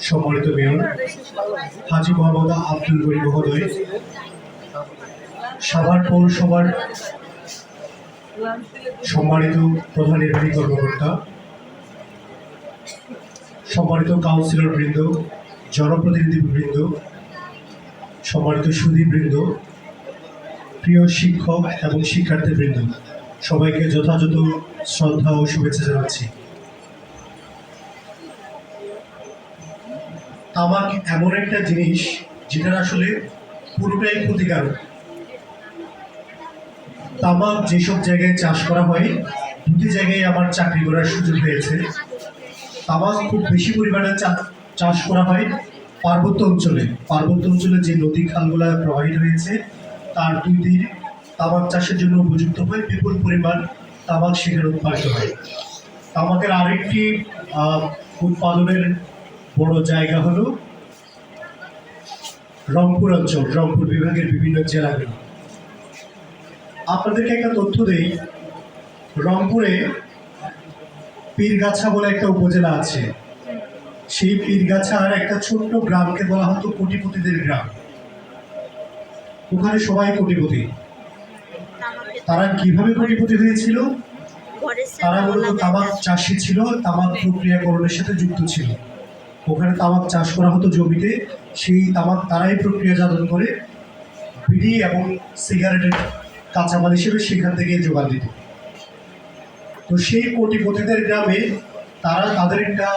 সম্মানিত মেয়র হাজি মোহাম্মদ আব্দুল মহোদয়, সাভার পৌরসভার সম্মানিত প্রধান নির্বাহী কর্মকর্তা, সম্মানিত কাউন্সিলর বৃন্দ জনপ্রতিনিধি বৃন্দ সম্মানিত সুদী বৃন্দ প্রিয় শিক্ষক এবং শিক্ষার্থী বৃন্দ সবাইকে যথাযথ শ্রদ্ধা ও শুভেচ্ছা জানাচ্ছি। তামাক এমন একটা জিনিস যেটা আসলে পুরোটাই ক্ষতিকারক। তামাক যেসব জায়গায় চাষ করা হয়, দুটি জায়গায় আমার চাকরি করার সুযোগ হয়েছে। তামাক খুব বেশি পরিমাণে চাষ করা হয় পার্বত্য অঞ্চলে। পার্বত্য অঞ্চলে যে নদী খালগুলো প্রবাহিত হয়েছে, তার দুই তীর তামাক চাষের জন্য উপযুক্ত হয় বিপুল পরিমাণ তামাক সেখানে উৎপাদিত হয়। তামাকের আরেকটি উৎপাদনের বড় জায়গা হলো রংপুর অঞ্চল, রংপুর বিভাগের বিভিন্ন জেলাগুলো। আপনাদেরকে একটা তথ্য দেই, রংপুরে পীরগাছা বলে একটা উপজেলা আছে। সেই পীরগাছার একটা ছোট্ট গ্রামকে বলা হতো কোটিপতিদের গ্রাম। ওখানে সবাই কোটিপতি। তারা কীভাবে কোটিপতি হয়েছিল? তারা মূলত তামাক চাষি ছিল তামাক প্রক্রিয়াকরণের সাথে যুক্ত ছিল। ওখানে তামাক চাষ করা হতো জমিতে সেই তামাক তারাই প্রক্রিয়া প্রক্রিয়াজাতন করে বিড়ি এবং সিগারেটের কাঁচামাল হিসেবে সেখান থেকে যোগান দিত। তো সেই কোটিপতিদের গ্রামে তারা তাদের একটা